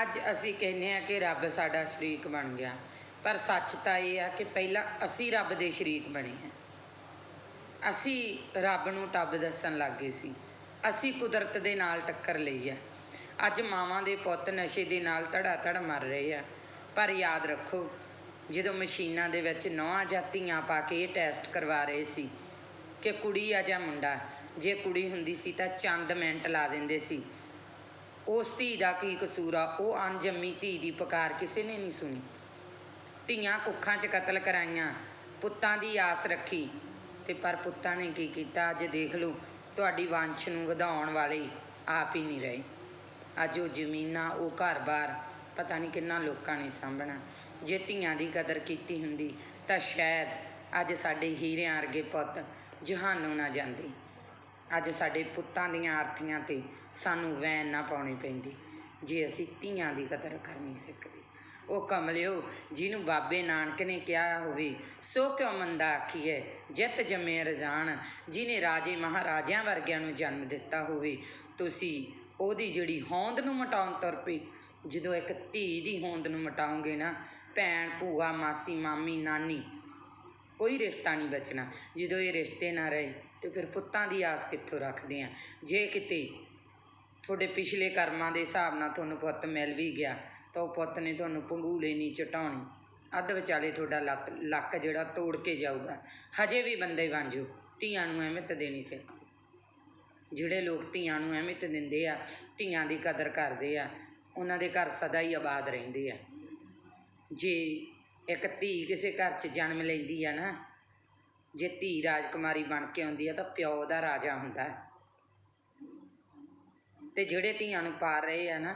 ਅੱਜ ਅਸੀਂ ਕਹਿੰਦੇ ਆ ਕਿ ਰੱਬ ਸਾਡਾ ਸ਼ਰੀਕ ਬਣ ਗਿਆ। ਪਰ ਸੱਚ ਤਾਂ ਇਹ ਆ ਕਿ ਪਹਿਲਾਂ ਅਸੀਂ ਰੱਬ ਦੇ ਸ਼ਰੀਕ ਬਣੇ ਆ ਅਸੀਂ ਰੱਬ ਨੂੰ ਟੱਬ ਦੱਸਣ ਲੱਗ ਗਏ ਸੀ। ਅਸੀਂ ਕੁਦਰਤ ਦੇ ਨਾਲ ਟੱਕਰ ਲਈ ਆ। ਅੱਜ ਮਾਵਾਂ ਦੇ ਪੁੱਤ ਨਸ਼ੇ ਦੇ ਨਾਲ ਧੜਾ ਧੜ ਮਰ ਰਹੇ ਆ। ਪਰ ਯਾਦ ਰੱਖੋ, ਜਦੋਂ ਮਸ਼ੀਨਾਂ ਦੇ ਵਿੱਚ ਨੌਆਂ ਜਾਂ ਧੀਆਂ ਪਾ ਕੇ ਇਹ ਟੈਸਟ ਕਰਵਾ ਰਹੇ ਸੀ ਕਿ ਕੁੜੀ ਆ ਜਾਂ ਮੁੰਡਾ, ਜੇ ਕੁੜੀ ਹੁੰਦੀ ਸੀ ਤਾਂ ਚੰਦ ਮਿੰਟ ਲਾ ਦਿੰਦੇ ਸੀ। ਉਸ ਧੀ ਦਾ ਕੀ ਕਸੂਰ ਆ? ਉਹ ਅਣਜੰਮੀ ਧੀ ਦੀ ਪੁਕਾਰ ਕਿਸੇ ਨੇ ਨਹੀਂ ਸੁਣੀ। ਧੀਆਂ ਕੁੱਖਾਂ 'ਚ ਕਤਲ ਕਰਾਈਆਂ, ਪੁੱਤਾਂ ਦੀ ਆਸ ਰੱਖੀ। ਤੇ ਪਰ ਪੁੱਤਾਂ ਨੇ ਕੀ ਕੀਤਾ? ਅੱਜ ਦੇਖ ਲਓ, ਤੁਹਾਡੀ ਵੰਸ਼ ਨੂੰ ਵਧਾਉਣ ਵਾਲੇ ਆਪ ਹੀ ਨਹੀਂ ਰਹੇ। ਅੱਜ ਉਹ ਜ਼ਮੀਨਾਂ, ਉਹ ਘਰ-ਬਾਰ, ਪਤਾ ਨਹੀਂ ਕਿੰਨਾ ਲੋਕਾਂ ਨੇ ਸਾਂਭਣਾ। ਜੇ ਧੀਆਂ ਦੀ ਕਦਰ ਕੀਤੀ ਹੁੰਦੀ, ਤਾਂ ਸ਼ਾਇਦ ਅੱਜ ਸਾਡੇ ਹੀਰਿਆਂ ਵਰਗੇ ਪੁੱਤ ਜਹਾਨੋਂ ਨਾ ਜਾਂਦੇ। ਅੱਜ ਸਾਡੇ ਪੁੱਤਾਂ ਦੀਆਂ ਆਰਥੀਆਂ ਤੇ ਸਾਨੂੰ ਵੈਨ ਨਾ ਪਾਉਣੀ ਪੈਂਦੀ, ਜੇ ਅਸੀਂ ਧੀਆਂ ਦੀ ਕਦਰ ਕਰਨੀ ਸਿੱਖਦੇ। ਉਹ ਕਮਲਿਓ, ਜਿਹਨੂੰ ਬਾਬੇ ਨਾਨਕ ਨੇ ਕਿਹਾ ਹੋਵੇ, ਸੋ ਕਿਉਂ ਮੰਦਾ ਆਖੀਏ ਜਿੱਤ ਜੰਮੇ ਰਜ਼ਾਨ, ਜਿਹਨੇ ਰਾਜੇ ਮਹਾਰਾਜਿਆਂ ਵਰਗਿਆਂ ਨੂੰ ਜਨਮ ਦਿੱਤਾ ਹੋਵੇ, ਤੁਸੀਂ ਉਹਦੀ ਜਿਹੜੀ ਹੋਂਦ ਨੂੰ ਮਟਾਉਣ ਤੁਰ ਪਈ ਜਦੋਂ ਇੱਕ ਧੀ ਦੀ ਹੋਂਦ ਨੂੰ ਮਟਾਉਂਗੇ ਨਾ, ਭੈਣ, ਭੂਆ, ਮਾਸੀ, ਮਾਮੀ, ਨਾਨੀ ਕੋਈ ਰਿਸ਼ਤਾ ਨਹੀਂ ਬਚਣਾ। ਜਦੋਂ ਇਹ ਰਿਸ਼ਤੇ ਨਾ ਰਹੇ, ਤੇ ਫਿਰ ਪੁੱਤਾਂ ਦੀ ਆਸ ਕਿੱਥੋਂ ਰੱਖਦੇ ਆ? ਜੇ ਕਿਤੇ ਤੁਹਾਡੇ ਪਿਛਲੇ ਕਰਮਾਂ ਦੇ ਹਿਸਾਬ ਨਾਲ ਤੁਹਾਨੂੰ ਪੁੱਤ ਮਿਲ ਵੀ ਗਿਆ, ਤਾਂ ਉਹ ਪੁੱਤ ਨੇ ਤੁਹਾਨੂੰ ਪੰਗੂਲੇ ਨਹੀਂ ਚਟਾਉਣੀ। ਅੱਧ ਵਿਚਾਲੇ ਤੁਹਾਡਾ ਲੱਤ, ਲੱਕ ਜਿਹੜਾ ਤੋੜ ਕੇ ਜਾਊਗਾ। ਹਜੇ ਵੀ ਬੰਦੇ ਬਣ ਜਾਓ। ਧੀਆਂ ਨੂੰ ਅਹਿਮੀਅਤ ਦੇਣੀ ਸਿੱਖੋ। ਜਿਹੜੇ ਲੋਕ ਧੀਆਂ ਨੂੰ ਅਹਿਮੀਅਤ ਦਿੰਦੇ ਆ, ਧੀਆਂ ਦੀ ਕਦਰ ਕਰਦੇ ਆ, ਉਹਨਾਂ ਦੇ ਘਰ ਸਦਾ ਹੀ ਆਬਾਦ ਰਹਿੰਦੇ ਆ। ਜੇ ਇੱਕ ਧੀ ਕਿਸੇ ਘਰ 'ਚ ਜਨਮ ਲੈਂਦੀ ਆ ਨਾ, ਜੇ ਧੀ ਰਾਜਕੁਮਾਰੀ ਬਣ ਕੇ ਆਉਂਦੀ ਆ ਤਾਂ ਪਿਓ ਦਾ ਰਾਜਾ ਹੁੰਦਾ। ਹੈ ਤੇ ਜਿਹੜੇ ਧੀਆਂ ਨੂੰ ਪਾਲ ਰਹੇ ਆ ਨਾ